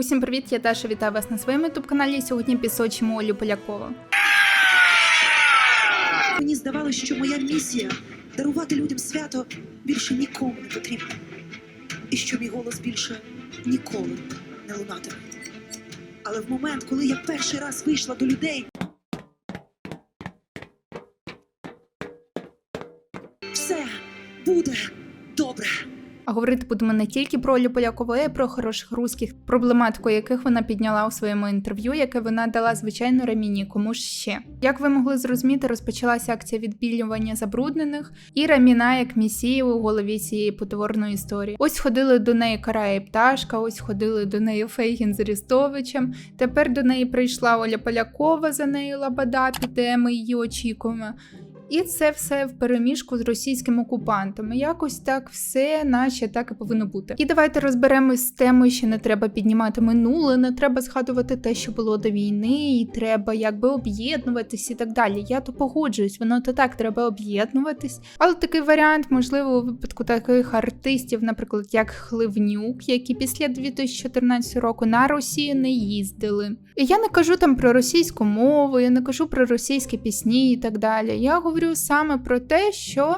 Усім привіт, я Даша, вітаю вас на своєму ютуб каналі. Сьогодні пісочимо Олю Полякову. Мені здавалося, що моя місія дарувати людям свято більше нікому не потрібна. І що мій голос більше ніколи не лунатиме. Але в момент, коли я перший раз вийшла до людей, А говорити будемо не тільки про Олю Полякову, а й про хороших русських, проблематику яких вона підняла у своєму інтерв'ю, яке вона дала звичайно Раміні. Кому ж ще? Як ви могли зрозуміти, розпочалася акція відбілювання забруднених, і Раміна як місія у голові цієї потворної історії. Ось ходили до неї Карая і Пташка, ось ходили до неї Фейгін з Арістовичем. Тепер до неї прийшла Оля Полякова, за нею Лабада, піде, ми її очікуємо. І це все в переміжку з російським окупантом. І Якось так все, наче так і повинно бути. І давайте розберемось з темою, що не треба піднімати минуле, не треба згадувати те, що було до війни, і треба якби об'єднуватись і так далі. Я то погоджуюсь, воно то так треба об'єднуватись. Але такий варіант, можливо, у випадку таких артистів, наприклад, як Хливнюк, які після 2014 року на Росію не їздили. І я не кажу там про російську мову, я не кажу про російські пісні і так далі. Я говорю саме про те, що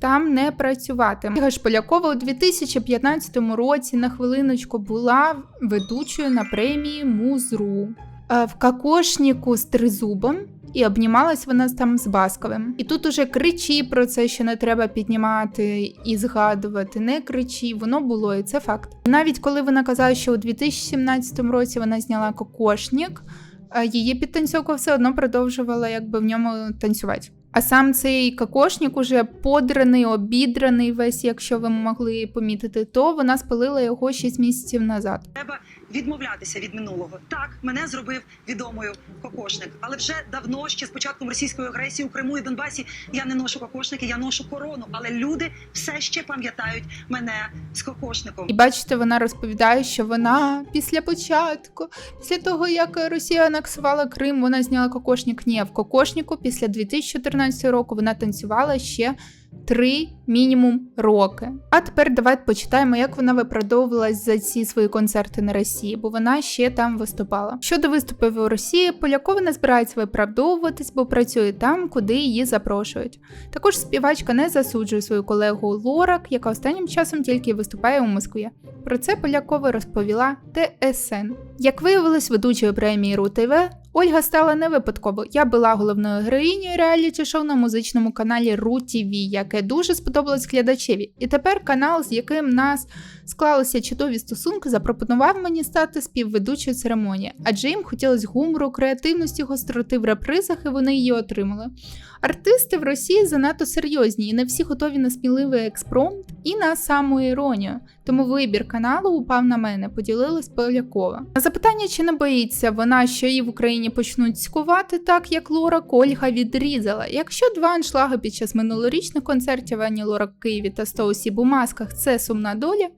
там не працювати. Ольга ж Полякова у 2015 році на хвилиночку була ведучою на премії Музру Е, в кокошніку з тризубом. І обнімалась вона там з Басковим. І тут уже кричі про це, що не треба піднімати і згадувати. Не кричі, воно було, і це факт. Навіть коли вона казала, що у 2017 році вона зняла кокошнік, е, її підтанцьовка все одно продовжувала якби в ньому танцювати. А сам цей кокошник уже подраний, обідраний весь, якщо ви могли помітити, то вона спалила його 6 місяців назад. Треба відмовлятися від минулого. Так, мене зробив відомою кокошник, але вже давно, ще з початком російської агресії у Криму і Донбасі, я не ношу кокошники, я ношу корону. Але люди все ще пам'ятають мене з кокошником. І бачите, вона розповідає, що вона після початку, після того як Росія анексувала Крим, вона зняла кокошник. Ні, в кокошнику після 2014 року вона танцювала ще три мінімум роки. А тепер давайте почитаємо, як вона виправдовувалась за ці свої концерти на Росії, бо вона ще там виступала. Щодо виступів у Росії, Полякова не збирається виправдовуватись, бо працює там, куди її запрошують. Також співачка не засуджує свою колегу Лорак, яка останнім часом тільки виступає у Москві. Про це Полякова розповіла ТСН. Як виявилось, ведучою премії РУ-ТВ Ольга стала не випадково. Я була головною героїнею реаліті шоу на музичному каналі РУ-ТВ, яке дуже сподобалось глядачеві. І тепер канал, з яким нас склалися чудові стосунки, запропонував мені стати співведучою церемонії, адже їм хотілося гумору, креативності, гостроти в репризах, і вони її отримали. Артисти в Росії занадто серйозні, і не всі готові на сміливий експромт і на самоіронію. Тому вибір каналу упав на мене, поділилась Полякова. На запитання, чи не боїться вона, що її в Україні почнуть скувати так, як Лора Кольга відрізала. Якщо два аншлаги під час минулорічних концертів Ані Лора в Києві та 100 осіб у масках це сумна доля.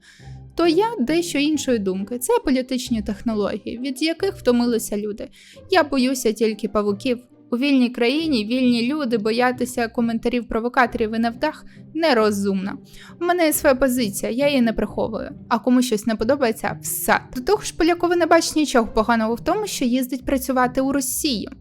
То я дещо іншої думки. Це політичні технології, від яких втомилися люди. Я боюся тільки павуків. У вільній країні вільні люди боятися коментарів провокаторів і невдах нерозумно. У мене є своя позиція, я її не приховую. А кому щось не подобається, все. До того ж, Полякова не бачить нічого поганого в тому, що їздить працювати у Росію.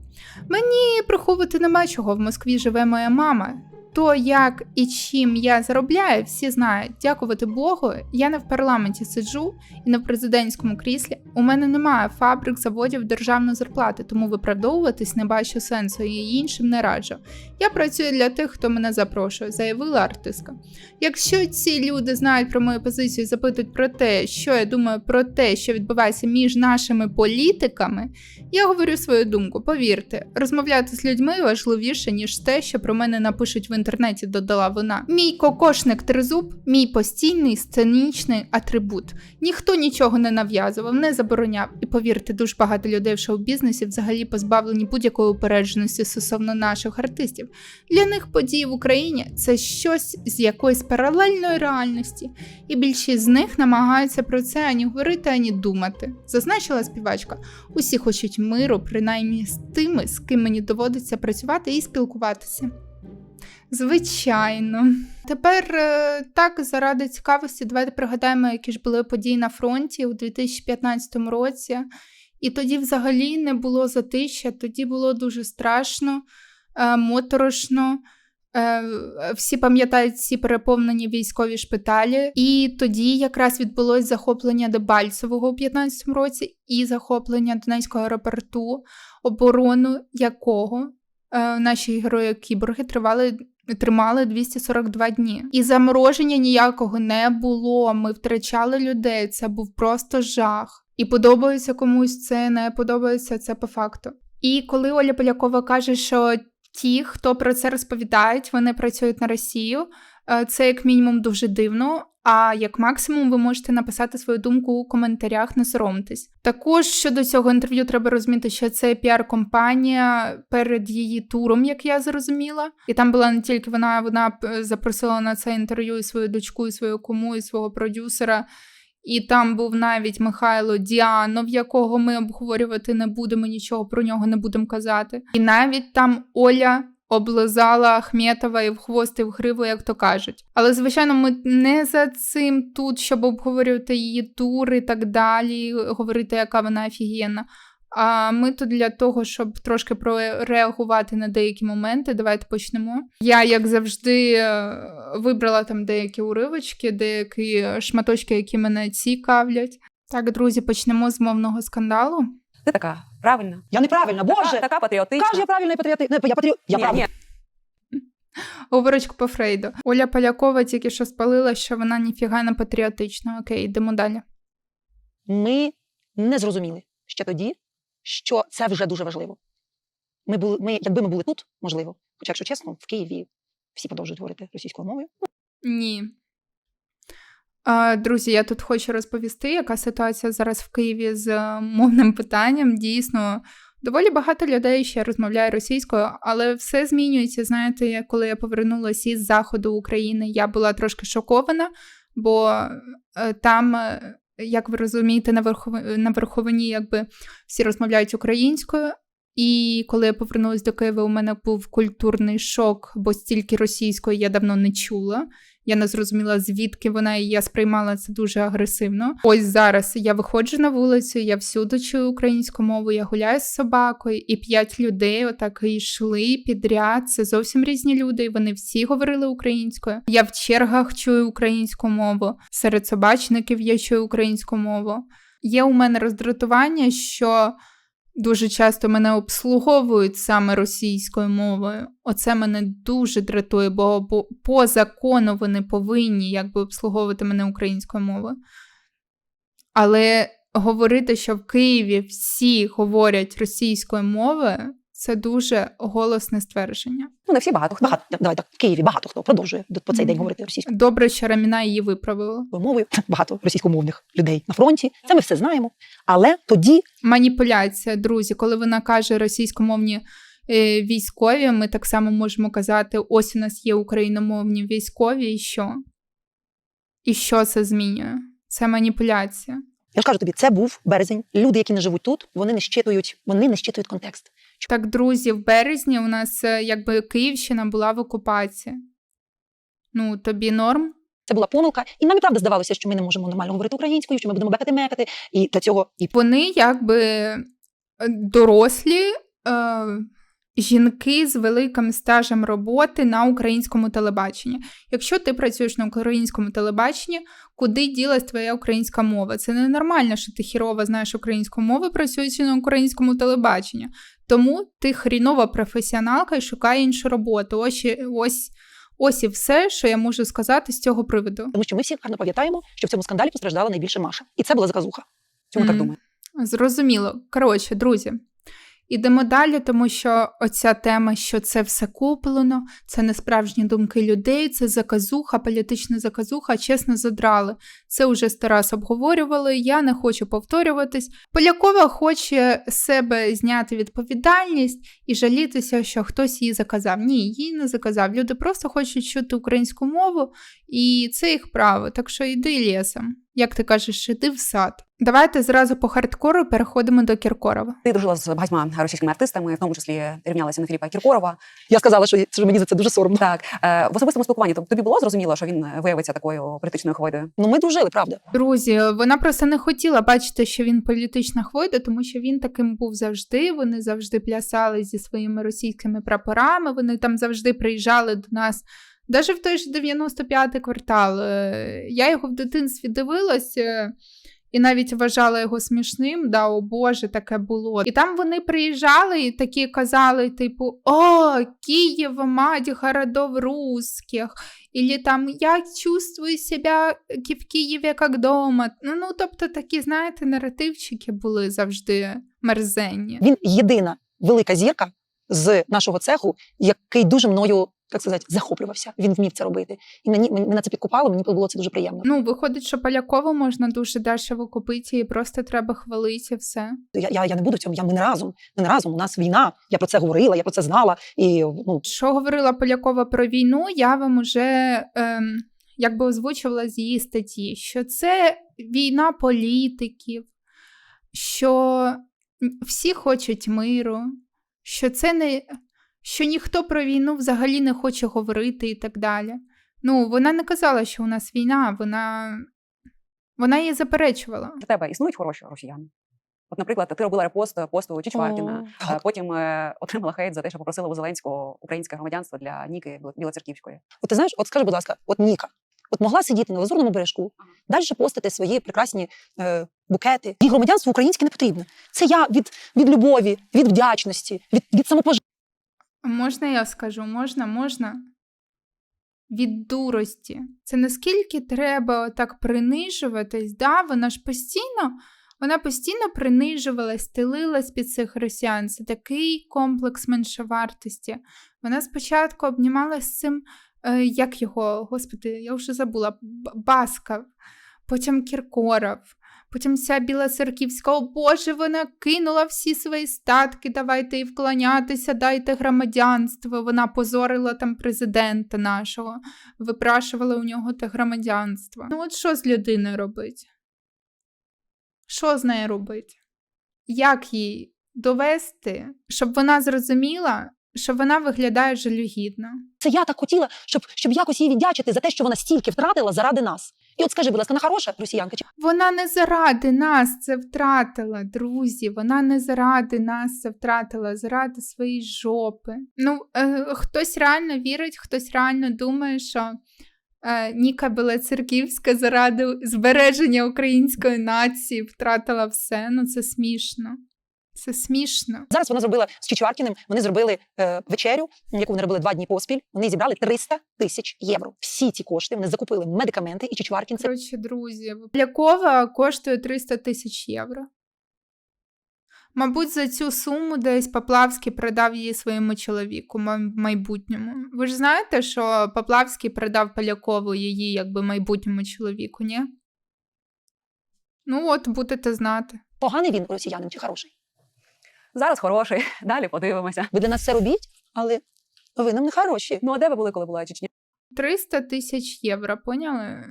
Мені приховувати нема чого. В Москві живе моя мама. То, як і чим я заробляю, всі знають. Дякувати Богу, я не в парламенті сиджу і не в президентському кріслі. У мене немає фабрик, заводів державної зарплати, тому виправдовуватись не бачу сенсу і іншим не раджу. Я працюю для тих, хто мене запрошує, заявила артистка. Якщо ці люди знають про мою позицію і запитують про те, що я думаю про те, що відбувається між нашими політиками, я говорю свою думку. Повірте, розмовляти з людьми важливіше, ніж те, що про мене напишуть в інтернеті, додала вона. Мій кокошник тризуб, мій постійний сценічний атрибут. Ніхто нічого не нав'язував, не забороняв. І повірте, дуже багато людей в шоу-бізнесі взагалі позбавлені будь-якої упередженості стосовно наших артистів. Для них події в Україні це щось з якоїсь паралельної реальності, і більшість з них намагаються про це ані говорити, ані думати. Зазначила співачка. Усі хочуть миру, принаймні з тими, з ким мені доводиться працювати і спілкуватися. Звичайно. Тепер е, так, заради цікавості, давайте пригадаємо, які ж були події на фронті у 2015 році. І тоді взагалі не було затища, тоді було дуже страшно, е, моторошно. Е, Всі пам'ятають ці переповнені військові шпиталі. І тоді якраз відбулось захоплення Дебальцевого у 15-му році і захоплення Донецького аеропорту, оборону якого наші герої кіборги тривали. Тримали 242 дні. І замороження ніякого не було. Ми втрачали людей. Це був просто жах. І подобається комусь це, не подобається це по факту. І коли Оля Полякова каже, що ті, хто про це розповідають, вони працюють на Росію, е, це як мінімум дуже дивно. А як максимум ви можете написати свою думку у коментарях, не соромтесь. Також щодо цього інтерв'ю треба розуміти, що це піар-компанія перед її туром, як я зрозуміла. І там була не тільки вона, вона е, запросила на це інтерв'ю і свою дочку, і свою кому, і свого продюсера. І там був навіть Михайло Діанов, якого ми обговорювати не будемо, нічого про нього не будемо казати. І навіть там Оля облизала Ахметова і в хвост, і в гриву, як то кажуть. Але, звичайно, ми не за цим тут, щоб обговорювати її тур і так далі, говорити, яка вона офігенна. А ми тут для того, щоб трошки прореагувати на деякі моменти. Давайте почнемо. Я, як завжди, е, вибрала там деякі уривочки, деякі шматочки, які мене цікавлять. Так, друзі, почнемо з мовного скандалу. Ти така правильна. Я неправильна, боже! така патріотична. Каже, я правильна і патріоти... Не, я патріот. Я Ні, правильна. ні. Говорочку по Фрейду. Оля Полякова тільки що спалила, що вона ніфіга не патріотична. Окей, йдемо далі. Ми не зрозуміли ще тоді, що це вже дуже важливо. Ми були, ми, якби ми були тут, можливо, хоча, якщо чесно, в Києві всі продовжують говорити російською мовою. Ні. Друзі, я тут хочу розповісти, яка ситуація зараз в Києві з е, мовним питанням. Дійсно, доволі багато людей ще розмовляє російською, але все змінюється. Знаєте, коли я повернулася із заходу України, я була трошки шокована, бо е, там, е, як ви розумієте, на, верхов... на верховині якби всі розмовляють українською. І коли я повернулася до Києва, у мене був культурний шок, бо стільки російської я давно не чула. Я не зрозуміла, звідки вона, і я сприймала це дуже агресивно. Ось зараз я виходжу на вулицю, я всюди чую українську мову, я гуляю з собакою, і п'ять людей отак йшли підряд. Це зовсім різні люди, і вони всі говорили українською. Я в чергах чую українську мову, серед собачників я чую українську мову. Є у мене роздратування, що дуже часто мене обслуговують саме російською мовою. Оце мене дуже дратує, бо, по закону вони повинні якби обслуговувати мене українською мовою. Але говорити, що в Києві всі говорять російською мовою, це дуже голосне ствердження. Ну, не всі багато. Багато, давай так, в Києві багато хто продовжує по цей день говорити російською Добре, що Раміна її виправила. мовою. Багато російськомовних людей на фронті. Це ми все знаємо. Але тоді Маніпуляція, друзі, коли вона каже російськомовні е, військові, ми так само можемо казати: ось у нас є україномовні військові, і що? І що це змінює? Це маніпуляція. Я ж кажу тобі, це був березень. Люди, які не живуть тут, вони не щитують, вони не щитують контекст. Так, друзі, в березні у нас е, якби Київщина була в окупації. Ну, тобі норм? Це була помилка, і нам і правда здавалося, що ми не можемо нормально говорити українською, що ми будемо бекати мекати. І для цього і Вони якби е, дорослі е, жінки з великим стажем роботи на українському телебаченні. Якщо ти працюєш на українському телебаченні, куди ділась твоя українська мова? Це ненормально, що ти хірово знаєш українську мову, працюючи на українському телебаченні. Тому ти хрінова професіоналка і шукає іншу роботу. Ось, ось, ось і все, що я можу сказати з цього приводу. тому, що ми всі гарно пам'ятаємо, що в цьому скандалі постраждала найбільше Маша, і це була заказуха. Чому так Мгм. думаю? Зрозуміло. Коротше, друзі, ідемо далі, тому що оця тема, що це все куплено, це не справжні думки людей, це заказуха, політична заказуха, чесно задрали. Це вже сто раз обговорювали. Я не хочу повторюватись. Полякова хоче з себе зняти відповідальність і жалітися, що хтось її заказав. Ні, її не заказав. Люди просто хочуть чути українську мову, і це їх право. Так що йди лісом. Як ти кажеш, іди в сад. Давайте зразу по хардкору переходимо до Кіркорова. Ти дружила з багатьма російськими артистами, в тому числі рівнялася на Філіпа Кіркорова. Я сказала, що що мені за це дуже соромно. Так, е, в особистому спілкуванні тоб- тобі було зрозуміло, що він виявиться такою політичною хвойдою? Ну ми дружили, правда. Друзі, вона просто не хотіла бачити, що він політична хвойда, тому що він таким був завжди. Вони завжди плясали зі своїми російськими прапорами. Вони там завжди приїжджали до нас. Навіть в той ж 95-й квартал. Е, Я його в дитинстві дивилась. е, І навіть вважала його смішним, да, о Боже, таке було. І там вони приїжджали і такі казали, типу, о, Київ, мать городов русських. Или там я чувствую себе в Києві як дома. Ну, ну тобто такі, знаєте, наративчики були завжди мерзенні. Він єдина велика зірка з нашого цеху, який дуже мною, так сказати, захоплювався. Він вмів це робити. І мені мене це підкупало, мені було це дуже приємно. Ну, виходить, що Полякову можна дуже дешево купити, і просто треба хвалити все. Я, я, я не буду цьому. Я ми не разом. Ми не разом. У нас війна. Я про це говорила, я про це знала. І ну Що говорила Полякова про війну, я вам уже ем, якби озвучувала з її статті, що це війна політиків, що всі хочуть миру, що це не що ніхто про війну взагалі не хоче говорити і так далі. Ну, вона не казала, що у нас війна, вона, вона її заперечувала. Для тебе існують хороші росіяни? От, наприклад, ти робила репост посту Чичваркіна, О, е, потім е, отримала хейт за те, що попросила у Зеленського українське громадянство для Ніки Білоцерківської. От ти знаєш, от скажи, будь ласка, от Ніка, от могла сидіти на лазурному бережку, далі постити свої прекрасні е, букети. Їй громадянство українське не потрібно. Це я від, від любові, від вдячності, від, від самопожертви. Можна я скажу? Можна, можна. Від дурості. Це наскільки треба так принижуватись, да? Вона ж постійно, вона постійно принижувалась, стелилась під цих росіян. Це такий комплекс меншовартості. Вона спочатку обнімалась з цим, е, як його, господи, я вже забула, Басков, потім Кіркоров, Потім ця біла церківська, о Боже, вона кинула всі свої статки, давайте їй вклонятися, дайте громадянство. Вона позорила там президента нашого, випрашувала у нього те громадянство. Ну от що з людиною робить? Що з нею робить? Як їй довести, щоб вона зрозуміла, що вона виглядає жалюгідно? Це я так хотіла, щоб, щоб якось їй віддячити за те, що вона стільки втратила заради нас. І от скажи, будь ласка, вона хороша росіянка? Чи Вона не заради нас це втратила, друзі. Вона не заради нас це втратила, заради своєї жопи. Ну, е, хтось реально вірить, хтось реально думає, що е, Ніка Белоцерківська заради збереження української нації втратила все. Ну, це смішно. Це смішно. зараз вона зробила з Чичваркіним, вони зробили е, вечерю, яку вони робили два дні поспіль. Вони зібрали 300 тисяч євро. Всі ці кошти вони закупили медикаменти, і Чичваркін це Коротше, друзі, Полякова коштує 300 тисяч євро. Мабуть, за цю суму десь Поплавський продав її своєму чоловіку ма- майбутньому. Ви ж знаєте, що Поплавський продав Полякову її якби майбутньому чоловіку, ні? Ну, от будете знати. поганий він росіянин чи хороший. Зараз хороший, далі подивимося. Ви для нас все робіть, але ви нам не хороші. Ну а де ви були, коли була Чечня? 300 тисяч євро, поняли? Е,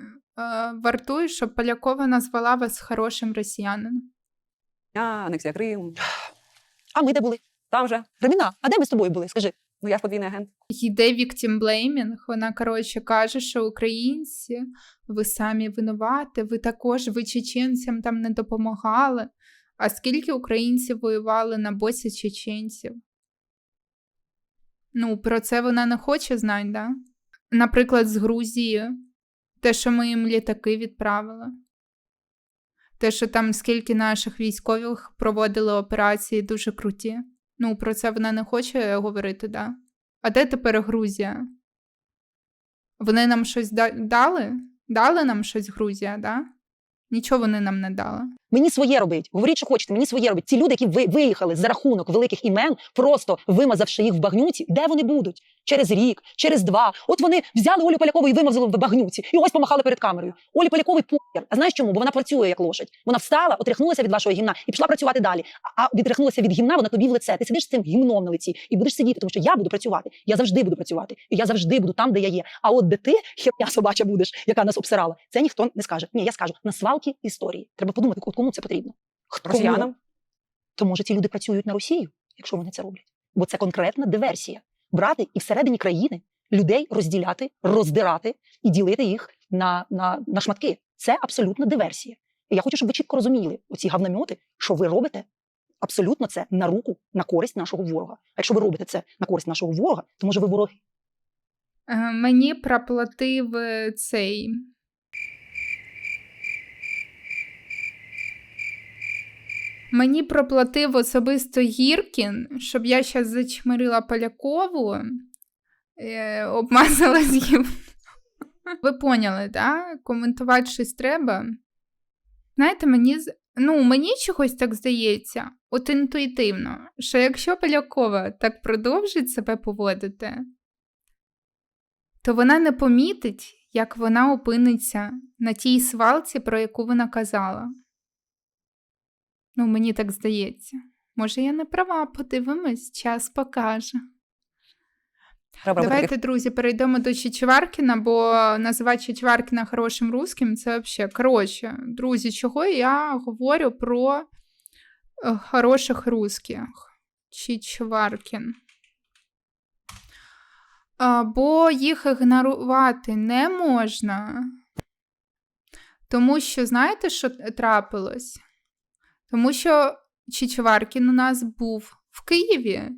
вартує, щоб Полякова назвала вас хорошим росіянином. Анексія Крим. А ми де були? Там же. Реміна, а де ми з тобою були? Скажи. Ну я ж подвійний агент. Йде victim blaming, Вона, коротше, каже, що українці, ви самі винуваті, ви також, ви чеченцям там не допомагали. А скільки українців воювали на боці чеченців? Ну, про це вона не хоче знати, да? Наприклад, з Грузією. Те, що ми їм літаки відправили. Те, що там скільки наших військових проводили операції дуже круті. Ну, про це вона не хоче говорити, да? А де тепер Грузія? Вони нам щось дали? Дали нам щось Грузія, да? Нічого вони нам не дали. Мені своє робить. Говоріть, що хочете, мені своє робить. Ці люди, які ви, виїхали за рахунок великих імен, просто вимазавши їх в багнюці, де вони будуть? Через рік, через два. От вони взяли Олю Полякову і вимазали в багнюці, і ось помахали перед камерою. Олі Поляковий пухер. А знаєш чому? Бо вона працює як лошадь. Вона встала, отряхнулася від вашого гімна і пішла працювати далі. А відряхнулася від гімна, вона тобі в лице. Ти сидиш з цим гімном на лиці і будеш сидіти, тому що я буду працювати. Я завжди буду працювати. І я завжди буду там, де я є. А от де ти, херня собача будеш, яка нас обсирала, це ніхто не скаже. Ні, я скажу на свалки історії. Треба подумати, кому це потрібно. Хто? Росіянам? То може ці люди працюють на Росію, якщо вони це роблять. Бо це конкретна диверсія. Брати і всередині країни людей розділяти, роздирати і ділити їх на, на, на шматки. Це абсолютна диверсія. І я хочу, щоб ви чітко розуміли оці гавнамьоти, що ви робите абсолютно це на руку, на користь нашого ворога. А якщо ви робите це на користь нашого ворога, то може ви вороги. Е, Мені проплатив е, цей. Мені проплатив особисто Гіркін, щоб я зараз зачмирила Полякову, е, обмазала з. Ви поняли, так? Коментувати щось треба. Знаєте, мені ну, мені чогось так здається, от інтуїтивно, що якщо Полякова так продовжить себе поводити, то вона не помітить, як вона опиниться на тій свалці, про яку вона казала. Ну, мені так здається. Може, я не права, подивимось, час покаже. Робити Давайте, друзі, перейдемо до Чичваркіна, бо називати Чичваркіна хорошим русським це взагалі. Коротше, друзі, чого я говорю про е, хороших русських? Чичваркін. Бо їх ігнорувати не можна. Тому що, знаєте, що трапилось? Тому що Чичваркін у нас був в Києві.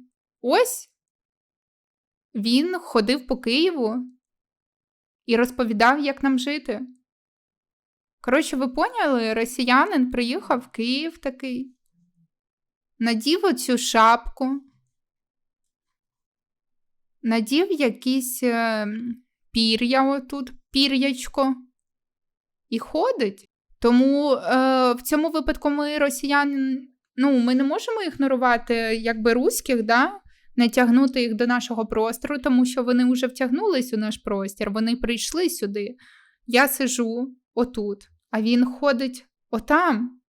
Ось він ходив по Києву і розповідав, як нам жити. Коротше, ви поняли, росіянин приїхав в Київ такий, надів оцю шапку, надів якісь е, пір'я отут, пір'ячко, і ходить. Тому е, в цьому випадку ми росіян, ну, ми не можемо ігнорувати якби руських, да? не тягнути їх до нашого простору, тому що вони вже втягнулись у наш простір, вони прийшли сюди. Я сижу отут, а він ходить отам.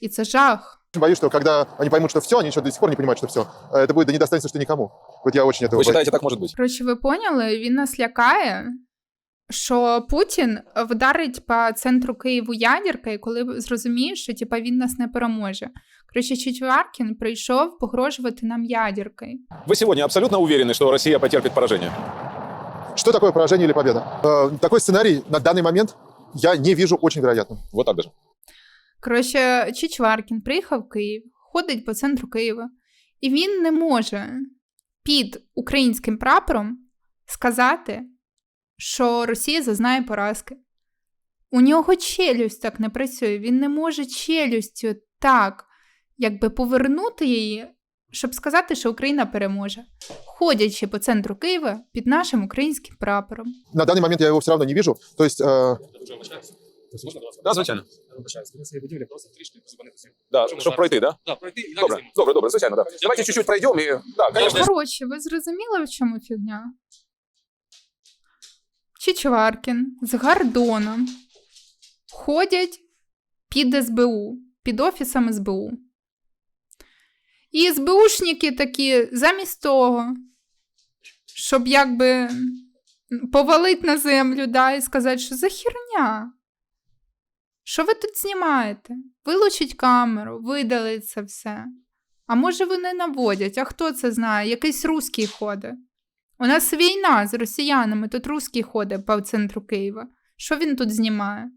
І це жах. Очень боюсь, что когда они поймут, что все, они еще до сих пор не понимают, что все, это будет да не достанется, что никому. Вот я очень этого Вы боюсь. считаете, так может быть? Коротше, ви поняли, він нас лякає, що Путін вдарить по центру Києву ядеркою, коли зрозуміє, що типа, він нас не переможе. Коротше, Чичваркін прийшов погрожувати нам ядеркою. Вы сегодня абсолютно уверены, что Россия потерпит поражение? Что такое поражение или победа? Э, такой сценарий на данный момент я не вижу очень вероятным. Вот так даже. Коротше, Чичваркін приїхав в Київ, ходить по центру Києва, і він не може під українським прапором сказати, що Росія зазнає поразки. У нього челюсть так не працює. Він не може челюстю так, якби повернути її, щоб сказати, що Україна переможе, ходячи по центру Києва під нашим українським прапором. На данный момент я его все равно не вижу. То есть э, Да, звичайно. Вибачаюсь, біля будівлі просто трішки зупинитися. Да, щоб можна- пройти, да? Да, пройти і Добре, добре, добре, звичайно, да. Давайте чуть-чуть пройдем и... Да. Коротше, ви зрозуміли, в чому фігня? Чичваркін з Гордоном ходять під СБУ, під офісом СБУ. І СБУшники такі, замість того, щоб якби повалити на землю, да, і сказати, що за херня. Що ви тут знімаєте? Вилучіть камеру, видалить це все. А може вони наводять? А хто це знає? Якийсь русський ходить. У нас війна з росіянами, тут русський ходить по центру Києва. Що він тут знімає?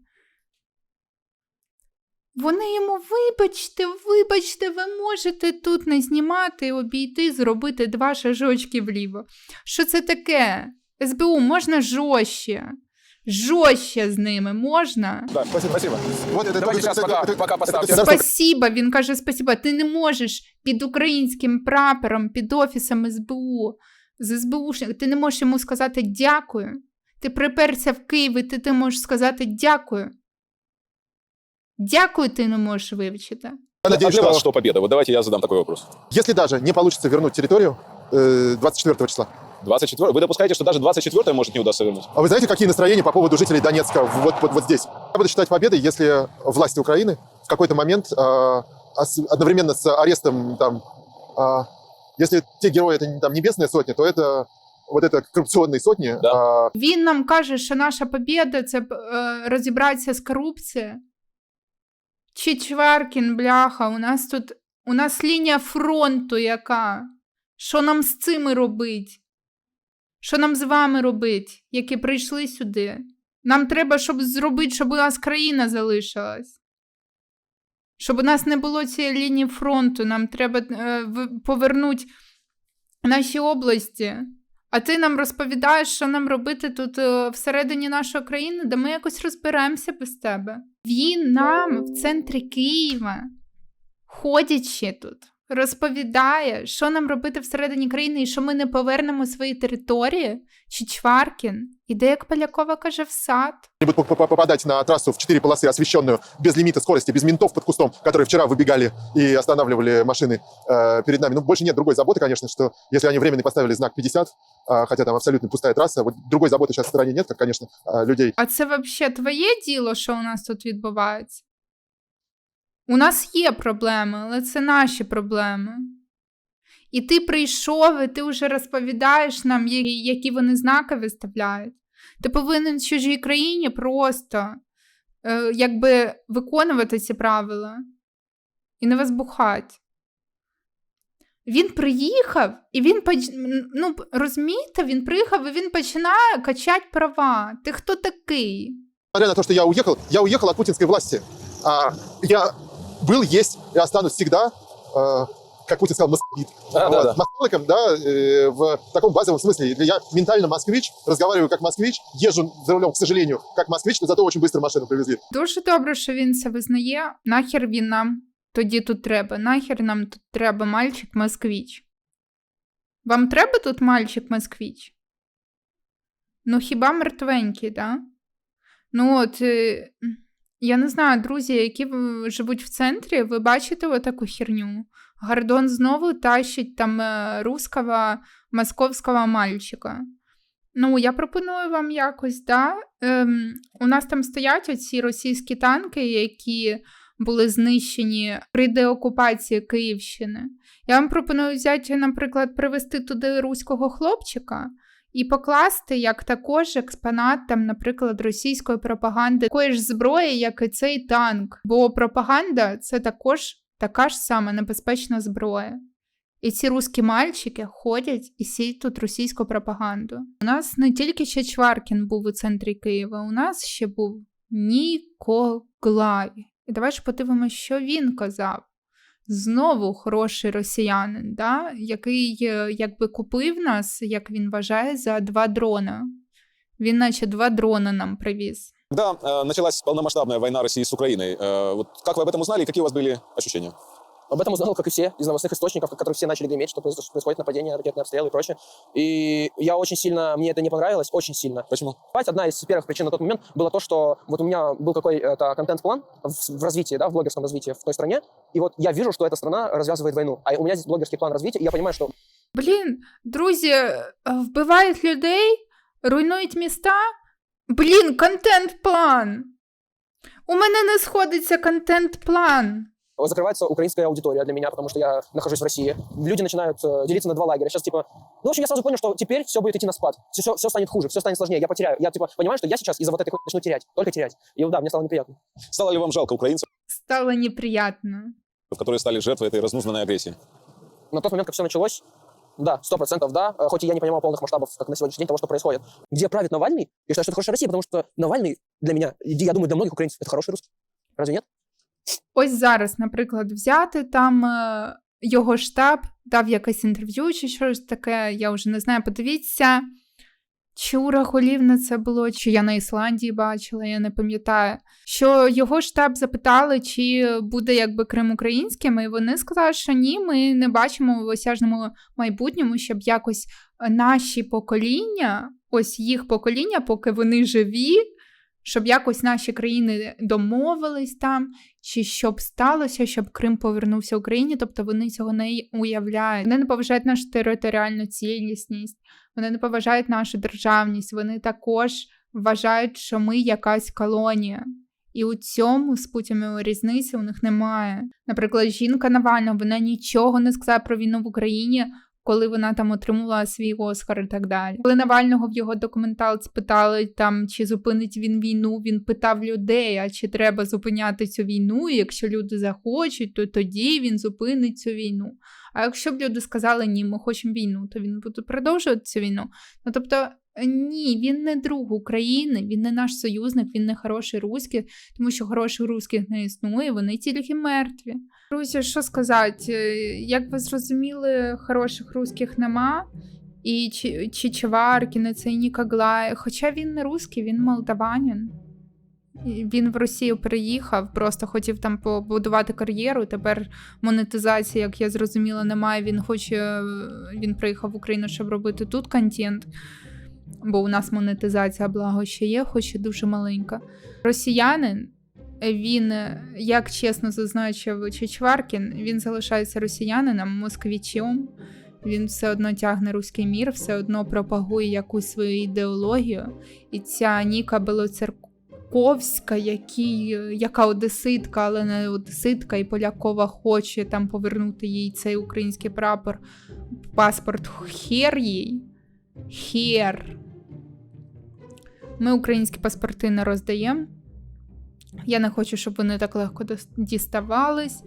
Вони йому, вибачте, вибачте, ви можете тут не знімати, обійти, зробити два шажочки вліво. Що це таке? СБУ можна жорстче. Жорстче з ними можна. Да, спасибо, спасибо. вот это... Давайте это- сейчас это- пока, это- пока это поставьте. государство- Спасіба, він каже спасіба. Ти не можеш під українським прапором, під офісом СБУ, з СБУшник, ти не можеш йому сказати дякую. Ти приперся в Київ, і ти, ти можеш сказати дякую. Дякую, ти не можеш вивчити. Я А надеюсь, для вас что что победа? Вот давайте я задам такой вопрос. если даже не получится вернуть территорию э, 24 числа, 24 Вы допускаете, что даже 24 может не удастся вернуть? А вы знаете, какие настроения по поводу жителей Донецка вот, вот, вот здесь? Я буду считать победой, если власти Украины в какой-то момент э, ос- одновременно с арестом там, э, если те герои это не- там небесная сотня, то это вот это коррупционные сотни. Да. э, Він нам каже, що наша побіда це е, розібратися з корупцією. Чи Чваркін, бляха, у нас тут у нас лінія фронту яка? Що нам з цими робить? Що нам з вами робить, які прийшли сюди? Нам треба, щоб зробити, щоб у нас країна залишилась. Щоб у нас не було цієї лінії фронту, нам треба е, повернути наші області. А ти нам розповідаєш, що нам робити тут е, всередині нашої країни, де ми якось розберемося без тебе. Він нам в центрі Києва, ходячи тут, розповідає, що нам робити всередині країни, і що ми не повернемо свої території, чи Чваркін іде, як Полякова каже, в сад. они будут поп- попадать на трассу в четыре полосы, освещенную, без лимита скорости, без ментов под кустом, которые вчера выбегали и останавливали машины э, перед нами. Ну, больше нет другой заботы, конечно, что если они временно поставили знак 50, э, хотя там абсолютно пустая трасса, вот другой заботы сейчас в стране нет, как, конечно, э, людей. А це взагалі твоє діло, що у нас тут відбувається? У нас є проблеми, але це наші проблеми. І ти прийшов, і ти вже розповідаєш нам, які вони знаки виставляють. Ти повинен в чужій країні просто е, якби виконувати ці правила і не возбухати. Він приїхав, і він ну, розумієте, він приїхав і він починає качати права. Ти хто такий? Несмотря на то, что я уехал, я уехал от путинской власти. А, я был, есть и останусь э, как Путин сказал, москвит. Да, да, да. Москвиком, да, э, в таком базовом смысле. Я ментально москвич, разговариваю как москвич, езжу за рулем, к сожалению, как москвич, но зато очень быстро машину привезли. Дуже добре, що він це визнає. Нахер він нам тоді тут треба. Нахер нам тут треба мальчик москвіч. Вам треба тут мальчик москвіч? Ну, хіба мертвенький, да? Ну от, е, я не знаю, друзі, які живуть в центрі, ви бачите отаку херню? Гордон знову тащить там е, русского, московського мальчика. Ну, я пропоную вам якось, да? Ем, у нас там стоять оці російські танки, які були знищені при деокупації Київщини. Я вам пропоную взяти, наприклад, привезти туди руського хлопчика і покласти як також експонат, там, наприклад, російської пропаганди, такої ж зброї, як і цей танк. Бо пропаганда це також така ж сама небезпечна зброя. І ці русські мальчики ходять і сіють тут російську пропаганду. У нас не тільки ще Чваркін був у центрі Києва, у нас ще був Ніколай. І давай ж подивимося, що він казав Знову хороший росіянин, да? який е, якби купив нас, як він вважає, за два дрона. Він, наче, два дрона нам привіз. Когда э, началась полномасштабная война России с Украиной, э, вот как вы об этом узнали и какие у вас были ощущения? Об этом узнал, как и все, из новостных источников, которые все начали греметь, что произош- происходит нападение, ракетные обстрелы и прочее. И я очень сильно, мне это не понравилось, очень сильно. Почему? Одна из первых причин на тот момент было то, что вот у меня был какой-то контент-план в, в развитии, да, в блогерском развитии в той стране, и вот я вижу, что эта страна развязывает войну, а у меня здесь блогерский план развития, и я понимаю, что Блін, друзі, е, вбивають людей, руйнують міста. Блін, контент-план. У мене не сходиться контент-план. Закрывается украинская аудитория для меня, потому что я нахожусь в России. Люди начинают э, делиться на два лагеря. Сейчас, типа, ну, в общем, я сразу понял, что теперь все будет идти на спад. Все, все станет хуже, все станет сложнее. Я потеряю. Я, типа, понимаю, что я сейчас из-за вот этой хуйни начну терять. Только терять. И вот, да, мне стало неприятно. Стало ли вам жалко украинцев, Стало неприятно. которые стали жертвой этой разнузданной агрессии? На тот момент, как все началось, да, сто процентов, да. Э, Хоть и я не понимал полных масштабов, как на сегодняшний день, того, что происходит. Где правит Навальный, я считаю, что это хорошая Россия, потому что Навальный для меня, я думаю, для многих украинцев, это хороший русский. Разве нет? Ось зараз, наприклад, взяти там е, його штаб, дав якесь інтерв'ю чи щось таке, я вже не знаю, подивіться. Чи у Рахулівна це було, чи я на Ісландії бачила, я не пам'ятаю. Що його штаб запитали, чи буде якби Крим українським, і вони сказали, що ні, ми не бачимо в осяжному майбутньому, щоб якось наші покоління, ось їх покоління, поки вони живі, щоб якось наші країни домовились там, чи щоб сталося, щоб Крим повернувся Україні, тобто вони цього не уявляють. Вони не поважають нашу територіальну цілісність, вони не поважають нашу державність, вони також вважають, що ми якась колонія. І у цьому з Путіною різниці у них немає. Наприклад, жінка Навального вона нічого не сказала про війну в Україні, коли вона там отримала свій Оскар і так далі. Коли Навального в його документалці питали там, чи зупинить він війну, він питав людей, а чи треба зупиняти цю війну, і якщо люди захочуть, то тоді він зупинить цю війну. А якщо б люди сказали ні, ми хочемо війну, то він буде продовжувати цю війну. Ну тобто, ні, він не друг України, він не наш союзник, він не хороший руський, тому що хороших русських не існує, вони тільки мертві. Друзі, що сказати? Е, Як ви зрозуміли, хороших русських нема. І Чи- Чичеваркіна, це і Нікоглай. Хоча він не русський, він молдаванин. Він в Росію приїхав, просто хотів там побудувати кар'єру. Тепер монетизації, як я зрозуміла, немає. Він хоче, він приїхав в Україну, щоб робити тут контент. Бо у нас монетизація, благо ще є, хоч і дуже маленька. Росіянин, він, як чесно зазначив Чичваркін, він залишається росіянином, москвічем. Він все одно тягне руський мір, все одно пропагує якусь свою ідеологію. І ця Ніка Белоцерковська, який, яка одеситка, але не одеситка, і Полякова хоче там повернути їй цей український прапор, паспорт хер їй. Хер. Ми українські паспорти не роздаємо. Я не хочу, щоб вони так легко діставались.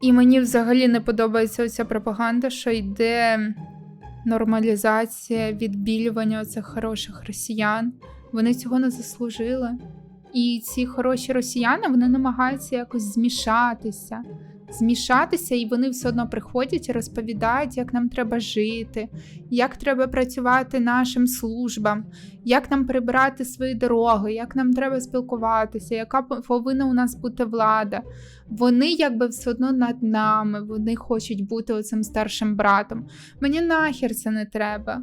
І мені взагалі не подобається оця пропаганда, що йде нормалізація, відбілювання цих хороших росіян. Вони цього не заслужили. І ці хороші росіяни вони намагаються якось змішатися. Змішатися, і вони все одно приходять і розповідають, як нам треба жити, як треба працювати нашим службам, як нам прибирати свої дороги, як нам треба спілкуватися, яка повинна у нас бути влада. Вони якби все одно над нами, вони хочуть бути оцим старшим братом. Мені нахер це не треба.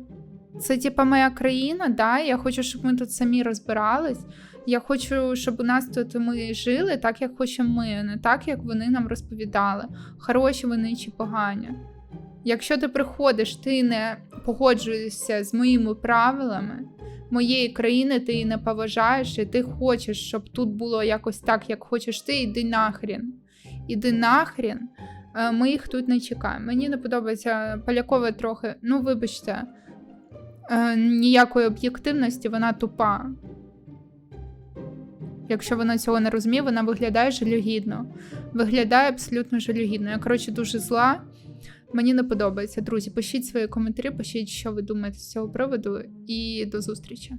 Це типа моя країна, да? Я хочу, щоб ми тут самі розбирались. Я хочу, щоб у нас тут ми жили так, як хочемо ми, не так, як вони нам розповідали. Хороші вони чи погані. Якщо ти приходиш, ти не погоджуєшся з моїми правилами моєї країни, ти її не поважаєш, і ти хочеш, щоб тут було якось так, як хочеш ти, іди нахрін. Іди нахрін. Ми їх тут не чекаємо. Мені не подобається Полякова трохи, ну вибачте, е, ніякої об'єктивності, вона тупа. Якщо вона цього не розуміє, вона виглядає жалюгідно. Виглядає абсолютно жалюгідно. Я, коротше, дуже зла. Мені не подобається. Друзі, пишіть свої коментарі, пишіть, що ви думаєте з цього приводу, і до зустрічі.